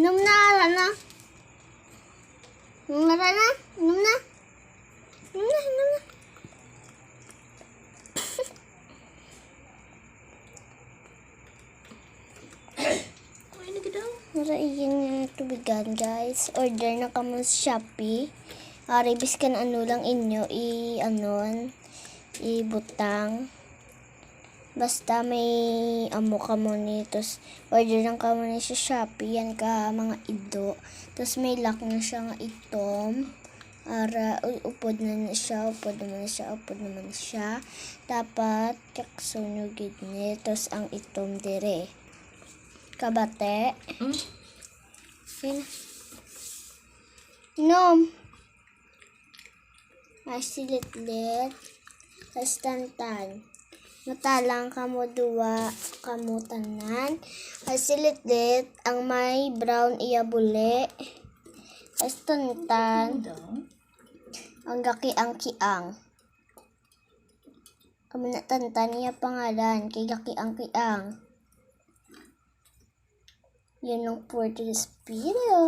Inom na. Inom na. Inom na. Inom na, inom na. Kumain na ka daw. Nara iyan yung tubigan, guys. Order na kamo sa Shopee. Ari, biskan ano lang inyo, i, anon, ibutang. Basta may amo ka mo nito. Order lang ka mo ni sa Shopee. Yan ka mga ido. Tapos may lock na siya nga itom. Ara, upod na na siya. Upod naman na siya. Upod naman na siya. Dapat kaksunugid ni. Tapos ang itom dire. Kabate. Hmm? Yun. Nom. Ay silitlit. Kastantan. Matalang kamo duwa kamutanan. Ay silitlit. Ang may brown iya bule. Kastantan. daw. Ang gaki ang kiang. Kamo na tantan niya pangalan. Kay gaki ang kiang. Yun lang for video.